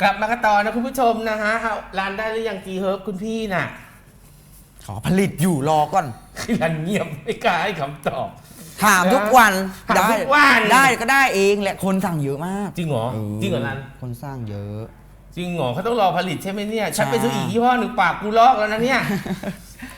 กลับมากันต่อนะคุณผู้ชมนะฮะเอาร้านได้หรือยังจีเฮิร์บคุณพี่น่ะขอผลิตอยู่รอก่อนคือร้านเงียบไม่กล้าให้คำตอบ ถามทุกวันถามได้ทุกวัน ได้ก็ได้เองแหละคนสั่งเยอะมากจริงเหรอจริงเหรอร้านคนสร้างเยอะ จริงเหรอเขาต้องรอผลิตใช่ไหมเนี่ย ฉันใช่ไปซื้ออีกยี่ห้อหนึ่งปากกูลอกแล้วนะเนี่ย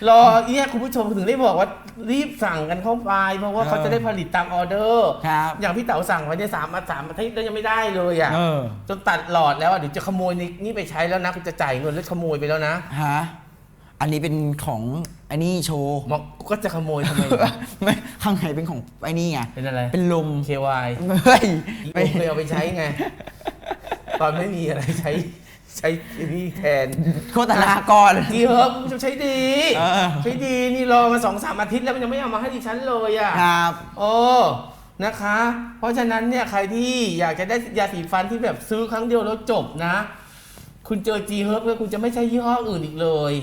รอเนี่ยคุณผู้ชมถึงได้บอกว่ารีบสั่งกันเข้าไป เพราะว่าเขาจะได้ผลิตตามออเดอร์ครับอย่างพี่เต๋าสั่งไว้เนี่ยสามอาสามอาทิตย์แล้วยังไม่ได้เลยอะเออ จนตัดหลอดแล้วอะเดี๋ยวจะขโมยนี่นี่ไปใช้แล้วนะคุณจะจ่ายเงินแล้วขโมยไปแล้วนะฮะอันนี้เป็นของไอ้นี่โชว์บอกก็จะขโมยทำไมไม่ข้างในเป็นของไอ้นี่ไงเป็นอะไร เป็นลม KY เฮ้ยอีไปโอเคยเอาไปใช้ไง ตอนไม่มีอะไรใช้ ใช้นี่แทนโฆษณาก่อนดีเฮิร์บจะใช้ดีเออ ใช้ดีนี่รอมาสองสามอาทิตย์แล้วมันยังไม่เอามาให้ดิฉันเลยอะ ครับ โอ้นะคะ เพราะฉะนั้นเนี่ยใครที่อยากจะได้ยาสีฟันที่แบบซื้อครั้งเดียวแล้วจบนะ คุณเจอจีเฮิร์บแล้วคุณจะไม่ใช่ยี่ห้ออื่นอีกเลย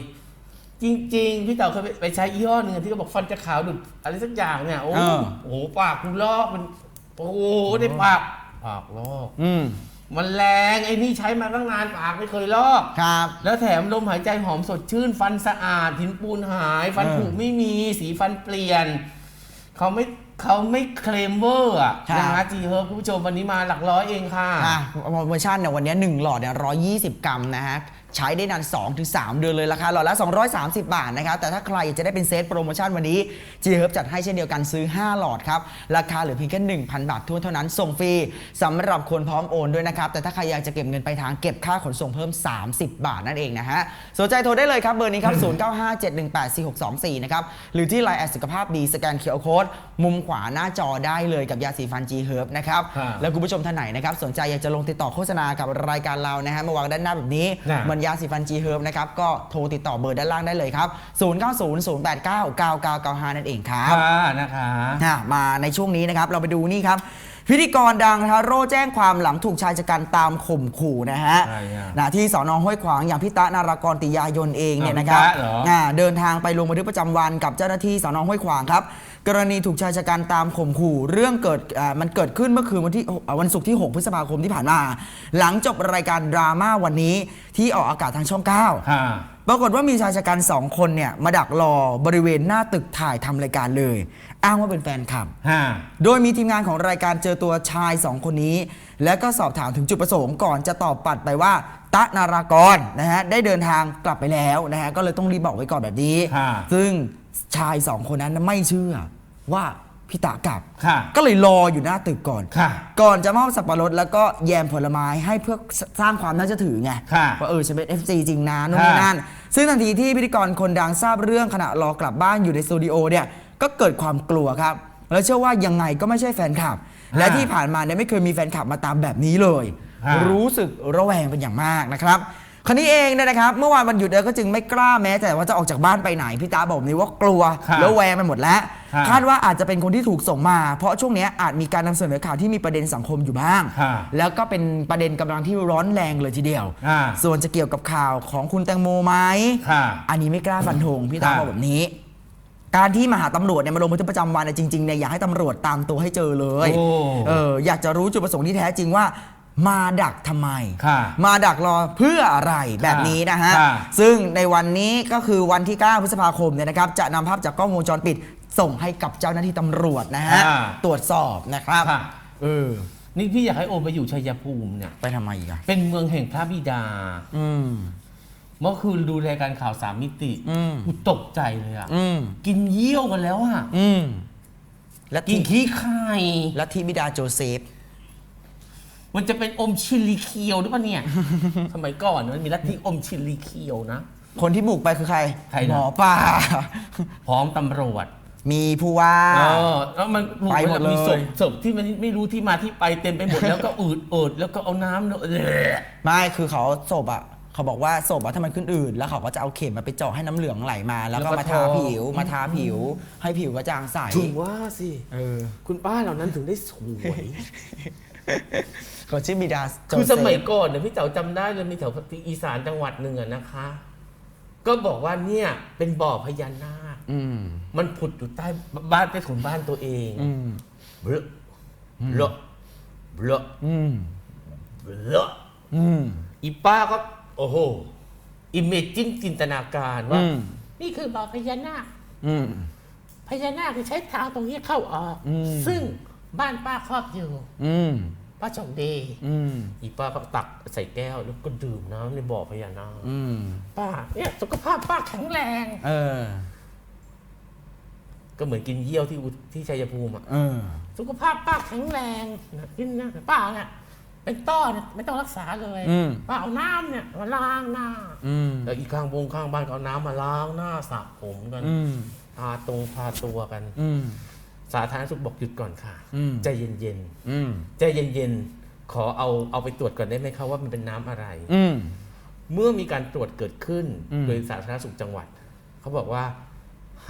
จริง ๆ พี่เต๋อเคยไปไปใช้ยี่ห้อหนึ่งที่เขาบอกฟันจะขาวดุดอะไรสักอย่างเนี่ย โอ้เออโหปากคุณลอกมัน โอ้โหได้ปากปากลอก อืม มันแรงไอ้นี่ใช้มาตั้งนานปากไม่เคยลอก ครับ แล้วแถมลมหายใจหอมสดชื่น ฟันสะอาดหินปูนหาย ฟันเออผุไม่มีสีฟันเปลี่ยน เขาไม่เขาไม่เคลมเวอร์อะครับ นะฮะจีเฮิร์บคุณผู้ชมวันนี้มาหลักร้อยเองค่ะ อะโปรโมชั่นเนี่ยวันนี้ 1 หลอดเนี่ย120 กรัมนะฮะ ใช้ได้นาน 2-3 เดือนเลยราคาหลอดละ 230 บาทนะครับ แต่ถ้าใครอยากจะได้เป็นเซตโปรโมชั่นวันนี้ G Herb จัดให้เช่นเดียวกันซื้อ 5 หลอดครับ ราคาเหลือเพียงแค่ 1,000 บาททวนเท่านั้น ส่งฟรีสำหรับคนพร้อมโอนด้วยนะครับ แต่ถ้าใครอยากจะเก็บเงินไปลายทางเก็บค่าขนส่งเพิ่ม 30 บาทนั่นเองนะฮะ สนใจโทรได้เลยครับเบอร์นี้ครับ 0957184624 นะครับ หรือที่ไลน์แอดสุขภาพดีสแกนเคอร์โค้ดมุมขวาหน้าจอได้เลยกับยาสีฟัน G Herb นะครับครับแล้วคุณผู้ชมท่านไหนนะครับสนใจอยากจะลงติดต่อโฆษณากับรายการเรานะฮะมาวางด้านหน้าแบบนี้น่ะเหมือนยาสีฟัน G Herb นะครับ ก็โทรติดต่อเบอร์ด้านล่างได้เลยครับ 0900899995 นั่นเองครับ ค่ะนะคะอะมาในช่วงนี้นะครับ เราไปดูนี่ครับ พิธีกรดังนะฮะโร่แจ้งความหลังถูกชายชะกันตามข่มขู่นะฮะใช่อะ นะที่สอนอห้วยขวางอย่างพิตะนารากรติยายนเองเนี่ยนะครับอะพี่ตะเหรอ อ่าเดินทางไปลงบันทึกประจำวันกับเจ้าหน้าที่สอนอห้วยขวางครับ กรณีถูกชายชะกันตามข่มขู่เรื่องเกิดอ่ามันเกิดขึ้นเมื่อคืนวันที่อ่าวันศุกร์ที่ 6 พฤษภาคมที่ผ่านมา หลังจบรายการดราม่าวันนี้ที่ออกอากาศทางช่อง9ค่ะปรากฏว่ามีชายชะกันสองคนเนี่ยมาดักรอบริเวณหน้าตึกถ่ายทำรายการเลย อ้างว่าเป็นแฟนคลับค่ะโดยมีทีมงานของรายการเจอตัวชายสองคนนี้ และก็สอบถามถึงจุดประสงค์ก่อนจะตอบปัดไปว่าตะนารากรนะฮะได้เดินทางกลับไปแล้วนะฮะก็เลยต้องรีบบอกไว้ก่อนแบบนี้ค่ะซึ่งชายสองคนนั้นไม่เชื่อ ว่าพี่ตะกลับ ค่ะก็เลยรออยู่หน้าตึกก่อน ค่ะก่อนจะมอบสับปะรดแล้วก็แยมผลไม้ให้เพื่อสร้างความน่าเชื่อถือไงค่ะว่าเออฉันเป็น FC จริงนะนู่นนี่ค่ะนั่น ซึ่งทันทีที่พิธีกรคนดังทราบเรื่องขณะรอกลับบ้านอยู่ในสตูดิโอเนี่ยก็เกิดความกลัวครับ แล้วเชื่อว่ายังไงก็ไม่ใช่แฟนคลับ และที่ผ่านมาเนี่ยไม่เคยมีแฟนคลับมาตามแบบนี้เลยค่ะรู้สึกระแวงเป็นอย่างมากนะครับคราวนี้เองเนี่ยนะครับ เมื่อวานวันหยุดเนี่ยก็จึงไม่กล้าแม้แต่ว่าจะออกจากบ้านไปไหนพี่ตาบอกนี้ว่ากลัวค่ะแล้วแวงไปหมดแล้ว ค่ะคาดว่าอาจจะเป็นคนที่ถูกส่งมา เพราะช่วงเนี้ยอาจมีการนำเสนอข่าวที่มีประเด็นสังคมอยู่บ้างค่ะแล้วก็เป็นประเด็นกำลังที่ร้อนแรงเลยทีเดียว อ่า ส่วนจะเกี่ยวกับข่าวของคุณแตงโมไหม ค่ะ อันนี้ไม่กล้าฟันธงพี่ตาค่ะบอกแบบนี้ การที่มาหาตำรวจเนี่ยมาลงบันทึกประจำวันเนี่ยจริงๆเนี่ยอยากให้ตำรวจตามตัวให้เจอเลยโอ้เอออยากจะรู้จุดประสงค์ที่แท้จริงว่า มาดักทำไม ค่ะมาดักรอเพื่ออะไรแบบนี้นะฮะ ค่ะซึ่งในวันนี้ก็คือวันที่ 9 พฤษภาคมเนี่ยนะครับจะนำภาพจากกล้องวงจรปิด ส่งให้กับเจ้าหน้าที่ตำรวจนะฮะ อ่า ตรวจสอบนะครับ ค่ะเออ นี่พี่อยากให้โอมไปอยู่ชัยภูมิเนี่ย ไปทำไมอีกอะเป็นเมืองแห่งพระบิดา อืม เมื่อคืนดูรายการข่าวสามมิติอืม กูตกใจเลยอะอืม กินเยี่ยวกันแล้วอะอืม และกินที่ขี้ไข่และที่บิดาโจเซฟ มันจะเป็นอมชิลีเคียวหรือเปล่าเนี่ย สมัยก่อนมันมีลัทธิอมชิลีเคียวนะ คนที่บุกไปคือใคร ใครนะ หมอป่า พร้อมตำรวจ มีผู้ว่า เออแล้วมันไปหมดเลย มีศพศพที่มันไม่รู้ที่มาที่ไปเต็มไปหมดแล้วก็อืดเอิดแล้วก็เอาน้ำเออไม่คือเขาศพอะเขาบอกว่าศพอะถ้ามันขึ้นอืดแล้วเขาก็จะเอาเข็มมาไปเจาะให้น้ำเหลืองไหลมา แล้วก็มาทาผิวมาทาผิว ให้ผิวกระจ่างใสถึงว่าสิ เออคุณป้าเหล่านั้นถึงได้สวย เขาชื่อบิดาโจคือเซสมัยฟ ก่อนเนี่ยพี่เต๋าจำได้เลยมีแถวอีสานจังหวัดหนึ่งอะนะคะ ก็บอกว่าเนี่ยเป็นบ่อพญานาคอื มมันผุดอยู่ใต้บ้านใต้ถุนบ้านตัวเองอืมเบลอะเบลอะเบลอะอืมเบลอะอืมอีป้าก็ โอ้โหอิมเมจินจินตนาการว่าอืมนี่คือบ่อพญานาคอืมพญานาคจะใช้ทางตรงนี้เข้าออกอืมซึ่งบ้านป้าครอบอยู่อืมป้าโชคดีอืมอีป้าก็ตักใส่แก้วแล้วก็ดื่มน้ำในบ่อพญานาคอืมป้าเนี่ยสุขภาพป้าแข็งแรง เออ ก็เหมือนกินเยี่ยวที่อุที่ชัยภูมิอะเออ สุขภาพป้าแข็งแรงนะกินนะป้าเนี่ยเป็นต้อเนี่ยไม่ต้องรักษาเลยอืม ป้าเอาน้ำเนี่ยมาล้างหน้าอืมแล้วอีกข้างบงข้างบ้านก็เอาน้ำมาล้างหน้าสระผมกันอืมทาตรงทาตัวกัน อืม สาธารณสุขบอกหยุดก่อนค่ะอืม ใจเย็นอืมๆใจเย็นๆขอเอาเอาไปตรวจก่อนได้ไหมคะว่ามันเป็นน้ำอะไร อืม เมื่อมีการตรวจเกิดขึ้นอืม โดยสาธารณสุขจังหวัด เขาบอกว่า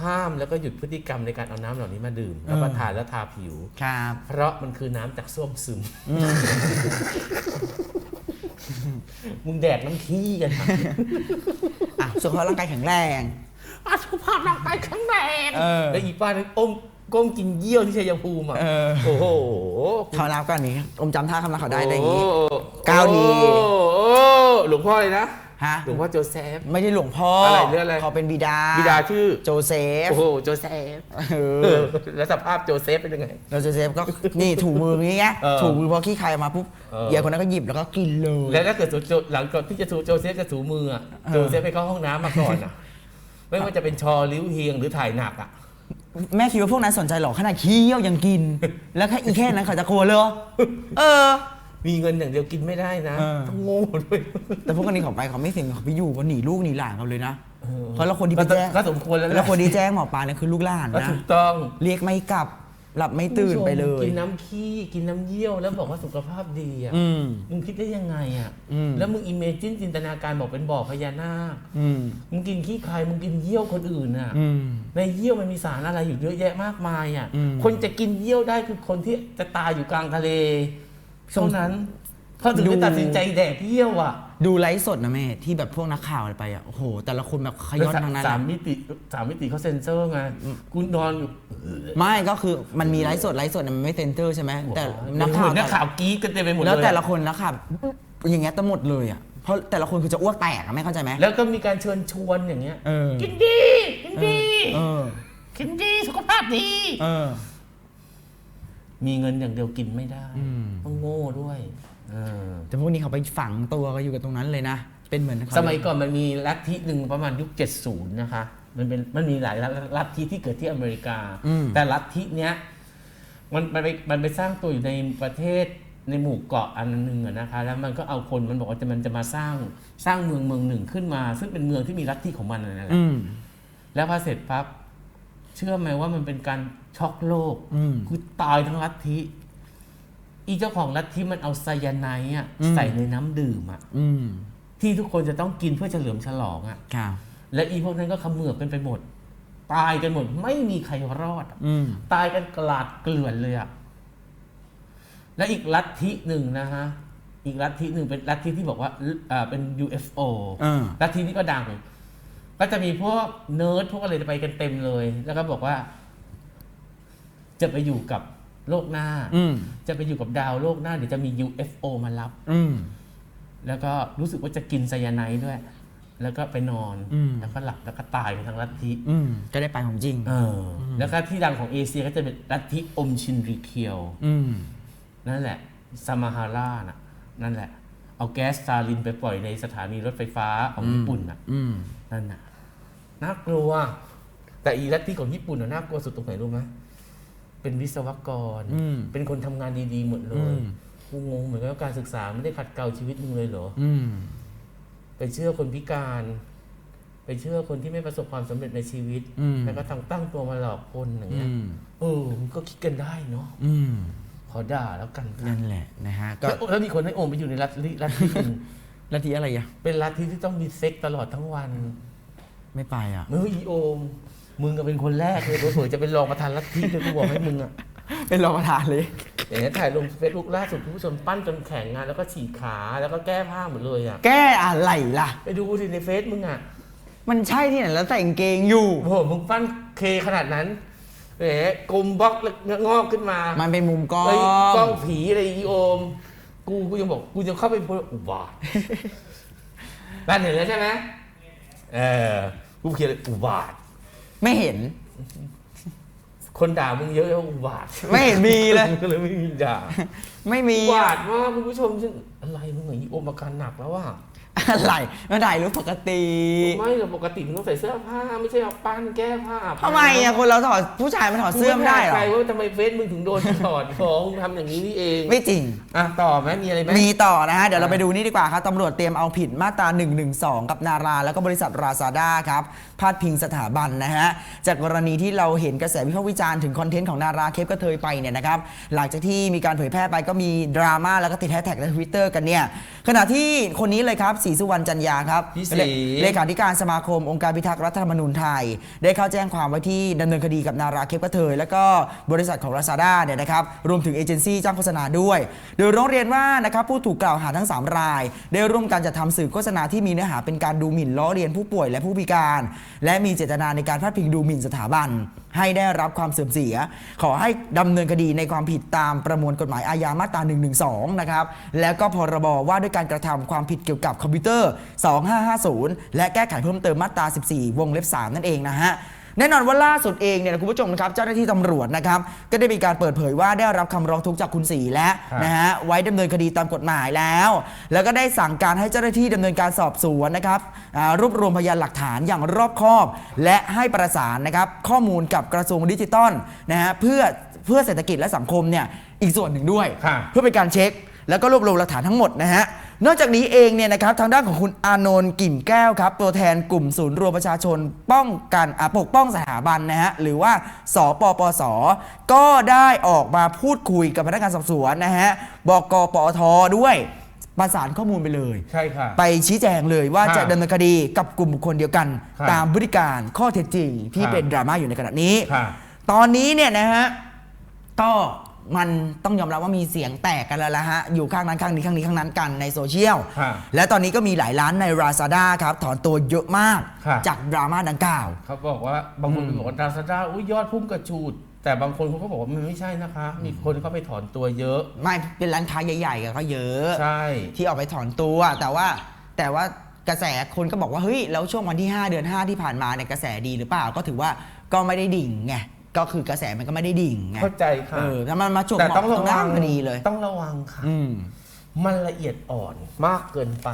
ห้ามแล้วก็หยุดพฤติกรรมในการเอาน้ำเหล่านี้มาดื่มแล้วก็ทานแล้วทาผิว ครับเพราะมันคือน้ำจากส้วมซึม มึงแดกน้ำขี้กันอะอะสุขภาพร่างกายแข็งแรงอะสุขภาพร่างกายแข็งแรงเออ แล้วอีป้าเนี่ยอมก้มกินเยี่ยวที่ชัยภูมิอะเออ โอ้โหเขานับกันนี้ อมจำท่าคำนับเขาได้อะไรอย่างงี้โอ้ก้าวดี โอ้โอ้หลวงพ่อเลยนะ ฮะ หลวงพ่อโจเซฟ ไม่ใช่หลวงพ่ออะอะไรเรื่องอะไร เขาเป็นบิดาบิดาชื่อ โจเซฟโอ้โห โจเซฟเอเอออแล้วสภาพโจเซฟเป็นยังไง แล้วโจเซฟก็ นี่ถูมืออย่างงี้ไงเออถูมือพอขี้ใครมาปุ๊บเออเหยายคนนั้นก็หยิบแล้วก็กินเลย แล้วถ้าเกิดโจหลังก่อนที่จะถูโจเซฟจะถูมืออะเออ โจเซฟไปเข้าห้องน้ำมาก่อนอะไม่ว่าจะเป็นชอลิ้วเฮียงหรือถ่ายหนักอะแม่คิดว่าพวกนั้นสนใจหรอขนาดขี้เยี่ยวยังกิน แล้วแค่อีแค่นั้นเขาจะกลัวเลยเหรอเออ มีเงินอย่างเดียวกินไม่ได้นะเออ ต้องโง่ด้วยแต่พวกนี้เขาไปเขาไม่เสี่ยงเขาไปอยู่ก็หนีลูกหนีหลานเขาเลยนะเออเพราะเราคนที่ไปแจ้งก็สมควรแล้วนะแล้วคนที่แจ้งหมอปลาเนี่ยคือลูกหลานก็นะถูกต้องเรียกไม่กลับหลับไม่ตื่นไปเลย กินน้ำขี้กินน้ำเยี่ยวแล้วบอกว่าสุขภาพดีอะอืม มึงคิดได้ยังไงอะอืม แล้วมึงอิมเมจินจินตนาการบอกเป็นบ่อพญานาคอืมมึงกินขี้ใครมึงกินเยี่ยวคนอื่นอะ อืม ในเยี่ยวมันมีสารอะไรอยู่เยอะแยะมากมายอะ อืม คนจะกินเยี่ยวได้คือคนที่จะตายอยู่กลางทะเล เท่านั้นเขาถึงดูได้ตัดสินใจแดกเยี่ยวอะ ดูไลฟ์สดนะแม่ ที่แบบพวกนักข่าวอะไรไปอะโอ้โห แต่ละคนแบบขย้อนทางนั้นสามนะมิติสามมิติเขาเซ็นเซอร์ไงกูนอนอยู่ไม่ก็คือมันมีไลฟ์สดไลฟ์สดเนี่ยมันไม่เซนเตอร์ใช่ไหมแต่นันักกข่าข่าววนักข่าวกรี๊ดกันเต็มไปหมดเลยแล้วแต่ละอะคนนักข่าวอย่างเงี้ยทั้งหมดเลยอะเพราะแต่ละคนคือจะอ้วกแตกอะไม่เข้าใจไหมแล้วก็มีการเชิญชวนอย่างเงี้ยเออกินดีกินดีเออกินดีสุขภาพดีเออ มีเงินอย่างเดียวกินไม่ได้อืม ต้องโง่ด้วยเออแต่พวกนี้เขาไปฝังตัวกันอยู่กับตรงนั้นเลยนะ เป็นเหมือนเขาสมัยก่อนมันมีลัทธิหนึ่งประมาณยุค 70 นะคะ มันเป็นมันมีหลายลัทธิที่เกิดที่อเมริกาแต่ลัทธิเนี้ยมันมันไปมันไปสร้างตัวอยู่ในประเทศในหมู่เกาะอันหนึ่งอะนะคะ แล้วมันก็เอาคนมันบอกว่าจะมันจะมาสร้างสร้างเมืองเมืองหนึ่งขึ้นมา ซึ่งเป็นเมืองที่มีลัทธิของมันนั่นแหละ อืม แล้วพอเสร็จปั๊บเชื่อไหมว่ามันเป็นการ ช็อกโลกอืมคือตายทั้งลัทธิอีเจ้าของลัทธิมันเอาไซยาไนด์อะอืมใส่ในน้ำดื่มอะอืมที่ทุกคนจะต้องกินเพื่อเฉลิมฉลองอะครับและอีพวกนั้นก็เขมือบกันไปหมด ตายกันหมด ไม่มีใครรอดอะอืมตายกันกลาดเกลื่อนเลยอะและอีกลัทธิหนึ่งนะฮะ อีกลัทธิหนึ่งเป็นลัทธิที่บอกว่าเอ่อเป็น UFO เออลัทธินี้ก็ดัง ก็จะมีพวกเนิร์ดพวกอะไรไปกันเต็มเลย แล้วก็บอกว่า จะไปอยู่กับโลกหน้า อืม จะไปอยู่กับดาวโลกหน้าเดี๋ยวจะมี UFO มารับ อืม แล้วก็รู้สึกว่าจะกินไซยาไนด์ด้วย แล้วก็ไปนอนอืม แล้วก็หลับแล้วก็ตายกันทั้งลัทธิอืมก็ได้ไปของจริง เอออแล้วก็ที่ดังของเอเชียก็จะเป็นลัทธิอมชินริเคียว อืม นั่นแหละซามาฮาร่าน่ะ นั่นแหละ เอาแก๊สซาลินไปปล่อยในสถานีรถไฟฟ้าของญี่ปุ่นน่ะ อืม นั่นน่ะ น่ากลัว แต่อีลัทธิของญี่ปุ่นน่ะน่ากลัวสุดตรงไหนรู้ไหม เป็นวิศวกร อืม เป็นคนทำงานดีๆหมดเลอืยมกูงงเหมือนกันว่าการศึกษาไม่ได้ขัดเกลาชีวิตมึงเลยเหรอ อืม ไปเชื่อคนพิการ ไปเชื่อคนที่ไม่ประสบความสำเร็จในชีวิต อืม แล้วก็ตั้งตั้งตัวมาหลอกคนอย่างเงี้ย อืม เออมันก็คิดกันได้เนาะ อืม ขอด่าแล้วกันค่ะนั่นแหละนะฮะ ก็แล้วแล้วมีคนให้โอมไปอยู่ในรัฐลิรัฐที่หนึ่งแล้วที่อะไรอะ เป็นรัฐที่ที่ต้องมีเซ็กตลอดทั้งวัน ไม่ไปอะเอออีโอม มึงก็เป็นคนแรกเลยเผื่อๆจะเป็นรองประธานรัฐที่เลยกูบอกให้มึงอะเป็นรองประธานเลยอย่างนี้ยถ่ายลงเฟซบุ๊กล่าสุดคุณผู้ชมปั้นจนแข็งงานแล้วก็ฉีกขาแล้วก็แก้ผ้าหมดเลยอะแก้อะไรล่ะ ไปดูสิในเฟซมึงอะมันใช่ที่ไหนแล้วใส่กางเกงอยู่โอ้โหมึงปั้นเคขนาดนั้นแหมกลมบล็อกแล้วงอกขึ้นมา มันเป็นมุมกล้อเอ้ยกล้องงผีอะไรอีโอม กูกูยังบอกกูจะเข้าไปพูดอุบาทบ้านเห็นแล้วใช่ไหมเออกูเขียนเลยอุบาท ไม่เห็น คนด่ามึงเยอะแล้วอุบาทไม่เห็นมีเลย ก็เลยไม่มีด่าไม่มีอุอะบาทมากคุณผู้ชมฉันอะไรมึงเหมือนอีโอมอาการหนักแล้วว่ะ อะไรมันถ่ายรูปปกติไม่แต่ปกติมึงต้องใส่เสื้อผ้าไม่ใช่เอาปั้นแก้ผ้าอาบน้ำทำไมอะคนเราถอดผู้ชายมันถอดเสื้อไม่ได้เหรอ ใครว่าทำไมเฟซมึงถึงโดนถอดของมึงทำอย่างนี้นี่เองไม่จริง อะต่อไหมมีอะไรไหม มีต่อนะฮะ เดี๋ยวเราอ่าไปดูนี่ดีกว่าครับตำรวจเตรียมเอาผิดมาตรา 112 กับนารา แล้วก็บริษัทราซาด้าครับ พาดพิงสถาบันนะฮะ จากกรณีที่เราเห็นกระแสวิพากษ์วิจารณ์ถึงคอนเทนต์ของนาราเคปกระเทยไปเนี่ยนะครับ หลังจากที่มีการเผยแพร่ไปก็มีดราม่าแล้วก็ติดแฮชแท็กในทวิตเตอร์กันเนี่ย ขณะที่คนนี้เลยครับศรีสุวรรณจันยาครับพี่ศรีเลเลขาธิการสมาคมองค์การพิทักษ์รัฐธรรมนูญไทย ได้เข้าแจ้งความไว้ที่ดำเนินคดีกับนาราเคปกระเทย แล้วก็บริษัทของราซาด้าเนี่ยนะครับรวมถึงเอเจนซี่จ้างโฆษณาด้วย โดยร้องเรียนว่านะครับผู้ถูกกล่าวหาทั้ง 3 ราย ได้ร่วมกันจัดทำสื่อโฆษณาที่มีเนื้อหาเป็นการดูหมิ่นล้อเลียนผู้ป่วยและผู้พิการ และมีเจตนาในการพาดพิงดูหมิ่นสถาบัน ให้ได้รับความเสื่อมเสีย ขอให้ดำเนินคดีในความผิดตามประมวลกฎหมายอาญามาตรา112นะครับแล้วก็พรบว่าด้วยการกระทำความผิดเกี่ยวกับคอมพิวเตอร์ 2550 และแก้ไขเพิ่มเติมมาตรา 14 วงเล็บ 3 นั่นเองนะฮะแน่นอนว่าล่าสุดเองเนี่ยนะคุณผู้ชมนะครับเจ้าหน้าที่ตำรวจนะครับก็ได้มีการเปิดเผยว่าได้รับคำร้องทุกข์จากคุณศรีแล้วครับนะฮะไว้ดำเนินคดีตามกฎหมายแล้ว แล้วก็ได้สั่งการให้เจ้าหน้าที่ดำเนินการสอบสวนนะครับอ่ารวบรวมพยานหลักฐานอย่างรอบคอบ และให้ประสานนะครับข้อมูลกับกระทรวงดิจิทัลนะฮะเพื่อเพื่อเศรษฐกิจและสังคมเนี่ยอีกส่วนหนึ่งด้วยค่ะเพื่อเป็นการเช็ค แล้วก็รวบรวมหลักฐานทั้งหมดนะฮะ นอกจากนี้เองเนี่ยนะครับทางด้านของคุณอานนท์กิ่มแก้วครับตัวแทนกลุ่มศูนย์รวมประชาชนป้องกันอะปกป้องสถาบันนะฮะหรือว่าสปปส ก็ได้ออกมาพูดคุยกับพนักงานสอบสวนนะฮะบกปอทด้วยประสานข้อมูลไปเลย ใช่ค่ะ ไปชี้แจงเลยว่าค่ะจะดำเนินคดีกับกลุ่มบุคคลเดียวกันค่ะตามพฤติการข้อเท็จจริงที่ค่ะเป็นดราม่าอยู่ในขณะนี้ค่ะตอนนี้เนี่ยนะฮะก็ มันต้องยอมรับว่ามีเสียงแตกกันแล้วละฮะ อยู่ข้างนั้นข้างนี้ข้างนี้ข้างนั้นกันในโซเชียลค่ะและตอนนี้ก็มีหลายร้านใน Lazada ครับ ถอนตัวเยอะมากค่ะจากดราม่าดังกล่าว เขาบอกว่าบางคนอืมบอกว่าดาซาด้าอุ้ยยอดพุ่งกระชูด แต่บางคนเขาก็บอกว่ามันไม่ใช่นะคะ มีคนเขาไปถอนตัวเยอะ ไม่เป็นร้านค้าใหญ่ๆกันก็เยอะ ใช่ ที่ออกไปถอนตัว แต่ว่าแต่ว่ากระแสคนก็บอกว่าเฮ้ยแล้วช่วงวันที่ 5 เดือน 5 ที่ผ่านมาเนี่ยกระแสดีหรือเปล่าก็ถือว่าก็ไม่ได้ดิ่งไง ก็คือกระแสมันก็ไม่ได้ดิ่งไงเข้าใจค่ะเออแล้วมันมาจุกแต่เหมาะต้องระตรงหวัน้างพอดีเลย ต้องระวังค่ะ อืม มันละเอียดอ่อนมากเกินไป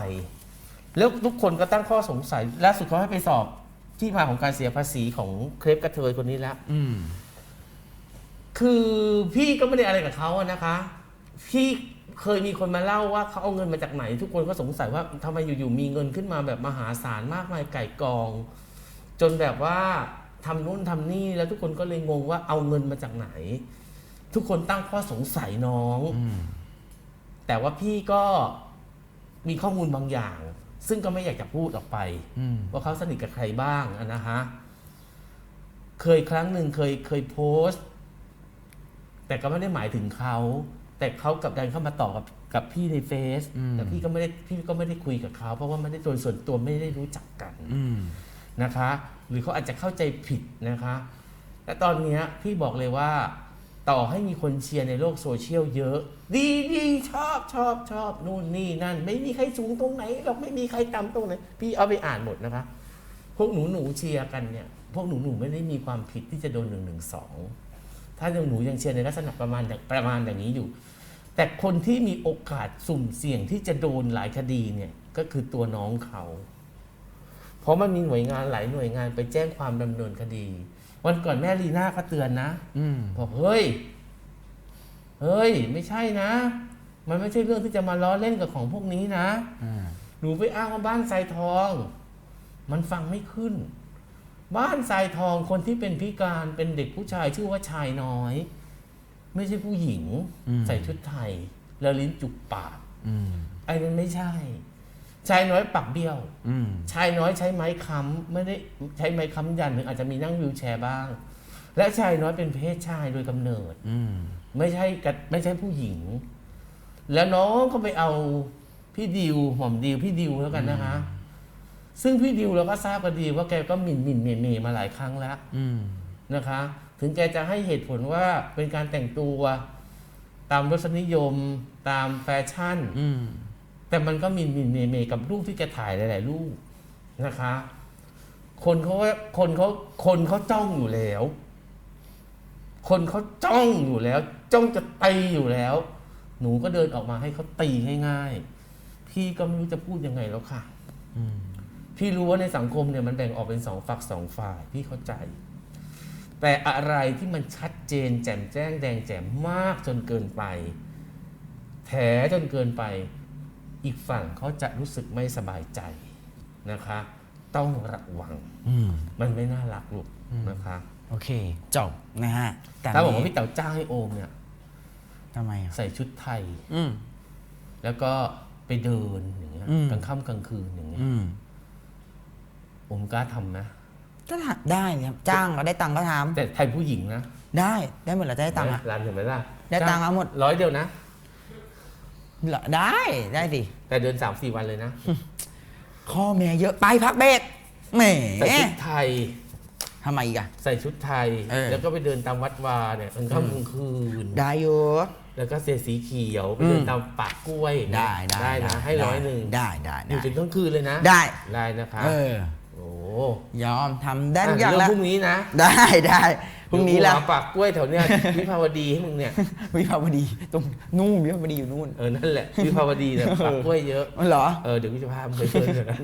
แล้วทุกคนก็ตั้งข้อสงสัยล่าสุดเขาให้ไปสอบที่มาของการเสียภาษีของเครปกระเทยคนนี้แล้วอืม คือพี่ก็ไม่ได้อะไรกับเขาอะนะคะ พี่เคยมีคนมาเล่าว่าเขาเอาเงินมาจากไหน ทุกคนก็สงสัยว่าทำไมอยู่ๆมีเงินขึ้นมาแบบมหาศาลมากมายไก่กอง จนแบบว่า ทำนู่นทำนี่แล้วทุกคนก็เลยงงว่าเอาเงินมาจากไหน ทุกคนตั้งข้อสงสัยน้องอืมแต่ว่าพี่ก็มีข้อมูลบางอย่าง ซึ่งก็ไม่อยากจะพูดออกไปอืมว่าเขาสนิทกับใครบ้างอะนะฮะเคยครั้งหนึ่งเคยเคยโพสต์ แต่ก็ไม่ได้หมายถึงเขา แต่เขากลับดันเข้ามาต่อกับกับพี่ในเฟซอืมแต่พี่ก็ไม่ได้พี่ก็ไม่ได้คุยกับเขา เพราะว่าไม่ได้โดยส่วนตัวไม่ได้รู้จักกันอืมนะคะ หรือเขาอาจจะเข้าใจผิดนะคะและตอนนี้พี่บอกเลยว่า ต่อให้มีคนเชียร์ในโลกโซเชียลเยอะ ดีดีชอบชอบชอบนู่นนี่นั่น ไม่มีใครสูงตรงไหนหรอกไม่มีใครต่ำตรงไหนพี่เอาไปอ่านหมดนะคะ พวกหนูหนูเชียร์กันเนี่ยพวกหนูหนูไม่ได้มีความผิดที่จะโดนหนึ่งหนึ่งสองถ้าหนูหนูยังเชียร์ในลักษณะประมาณประมาณอย่างนี้อยู่ แต่คนที่มีโอกาสสุ่มเสี่ยงที่จะโดนหลายคดีเนี่ยก็คือตัวน้องเขา เพราะมันมีหน่วยงานหลายหน่วยงานไปแจ้งความดำเนินคดี วันก่อนแม่ลีน่าก็เตือนนะอืมบอกเฮ้ย เฮ้ย ไม่ใช่นะ มันไม่ใช่เรื่องที่จะมาล้อเล่นกับของพวกนี้นะ อ่าหนูไปอ้างว่าบ้านทรายทอง มันฟังไม่ขึ้น บ้านทรายทองคนที่เป็นพิการเป็นเด็กผู้ชายชื่อว่าชายน้อย ไม่ใช่ผู้หญิงใส่ชุดไทย แล้วลิ้นจุกปาก อืม ไอ้นั้นไม่ใช่ ชายน้อยปากเบี้ยว อืม ชายน้อยใช้ไม้ค้ำไม่ได้ใช้ไม้ค้ำยันหรืออาจจะมีนั่งวิวแชร์บ้าง และชายน้อยเป็นเพศชายโดยกำเนิด อืม ไม่ใช่กับไม่ใช่ผู้หญิง แล้วน้องก็ไปเอาพี่ดิวหม่อมดิวพี่ดิวแล้วกันนะคะ ซึ่งพี่ดิวเราก็ทราบกันดีว่าแกก็หมิ่นหมิ่นเมเมมาหลายครั้งแล้วอืม นะคะ ถึงแกจะให้เหตุผลว่าเป็นการแต่งตัว ตามรสนิยม ตามแฟชั่น อืม แต่มันก็มีมีเมเมกับรูปที่แกถ่ายหลายๆรูปนะคะ คนเขาว่าคนเขาคนเขาจ้องอยู่แล้ว คนเขาจ้องอยู่แล้ว จ้องจะตีอยู่แล้ว หนูก็เดินออกมาให้เขาตีง่ายๆพี่ก็ไม่รู้จะพูดยังไงแล้วค่ะอืมพี่รู้ว่าในสังคมเนี่ยมันแบ่งออกเป็นสองฝักสองฝ่าย พี่เข้าใจ แต่อะไรที่มันชัดเจนแจ่มแจ้งแดงแจ่มมากจนเกินไป แถจนเกินไป อีกฝั่งเขาจะรู้สึกไม่สบายใจนะคะ ต้องระวัง อืม มันไม่น่ารักลูกนะคะ โอเค จบนะฮะแต่ถ้าบอกว่านี้พี่เต๋าจ้างให้โอมเนี่ย ทำไมอะ ใส่ชุดไทย อืม แล้วก็ไปเดินอย่างเงี้ยอืม กลางค่ำกลางคืนอย่างเงี้ยอืม โอมกล้าทำไหมก็ทำได้ครับจ้างเราได้ตังค์ก็ทแต่ไทยผู้หญิงนะำได้ได้หมดเหราจะได้ตังค์อะ ร้านเห็นไหมล่ะได้ตังค์เอาหมด ร้อยเดียวนะ เหรอได้ได้สิแต่เดินสามสี่วันเลยนะ ข้อแม่เยอะไปพักเบรกแหมใส่ชุดไทย ทำไมอีกอะ ใส่ชุดไทย เออ แล้วก็ไปเดินตามวัดวาเนี่ยกลางค่ำกลางคืน ได้อยู่ แล้วก็เสียสีเขียวไปเดินอืม ตามปากกล้วยได้ได้ได้นะให้ร้อยหนึ่งได้ได้อยู่ได้ถึงทั้งคืนเลยนะได้ ได้นะคะเออ โอ้ยอมทำได้อะทุกอย่างเรื่แล้วพรุ่งนี้นะ ได้ได้ พรุ่งนี้แล้วเดี๋ยกูหาปากกล้วยแถวเนี้ย วิภาวดีให้มึงเนี่ย วิภาวดีตรงนู่นวิภาวดีอยู่นู่น เออ นั่นแหละ วิภาวดีเนี่ยปากกล้วยเยอะอ๋อเหรอ เออ เดี๋ยวกูจะพามึงไปเจอเดี๋ยวนั้น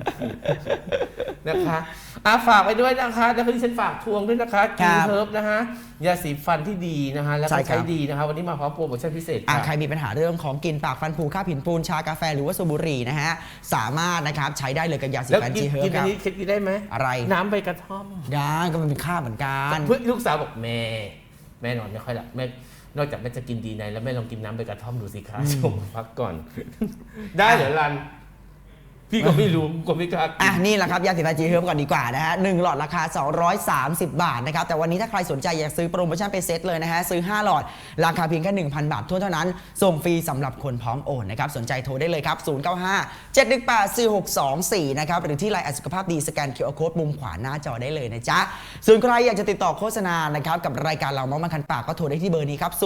นะคะอะฝากไปด้วยนะคะ แล้วก็ที่ฉันฝากทวงด้วยนะคะครัจีบเฮิร์บนะคะยาสีฟันที่ดีนะคะแล้วใช่ก็ครับ ใช้ดีนะคะ วันนี้มาพร้อมโปรโมชั่นพิเศษอะค่ะ ใครมีปัญหาเรื่องของกินปากฟันผุข้าวผินปูนชากาแฟหรือว่าสูบบุหรี่นะฮะ สามารถนะครับใช้ได้เลยกับยาสีแล้วฟันกินจีเฮิร์กิบนคอัรันบ นี้คิดได้ไหม อะไร น้ำใบกระท่อมได้ก็มันเป็นข้าวเหมือนกัน เพื่อนลูกสาวบอกแม่ แม่นอนไม่ค่อยหลับแม่นอกจากแม่จะกินดีในแล้วแม่ลองกินน้ำใบกระท่อมดูสิคะชมพักก่อน ได้เหรอรัน พี่ก็ไม่รู้ก็ไม่กล้ากิอะน นี่แหละครับยาสีฟันจีเฮิร์บก่อนดีกว่านะฮะหนึ่งหลอดราคา 230 บาทนะครับแต่วันนี้ถ้าใครสนใจอยากซื้อโปรโมชั่นเป็นเซตเลยนะฮะซื้อ 5 หลอดราคาเพียงแค่ 1,000 บาททั่วเท่านั้น ส่งฟรีสำหรับคนพร้อมโอนนะครับสนใจโทรได้เลยครับ 095 718 4624 นะครับหรือที่ไลน์แอดสุขภาพดีสแกน QR Code มุมขวาหน้าจอได้เลยนะจ๊ะส่วนใครอยากจะติดต่อโฆษณานะครับกับรายการเราเมาส์มันคันปากก็โทรได้ที่เบอร์นี้ครับ090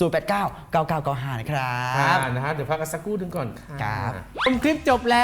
089 9995นะครับค่ะนะฮะเดี๋ยวพักกันสักครู่หนึงก่อนค่ะครับ ชมคลิปจบ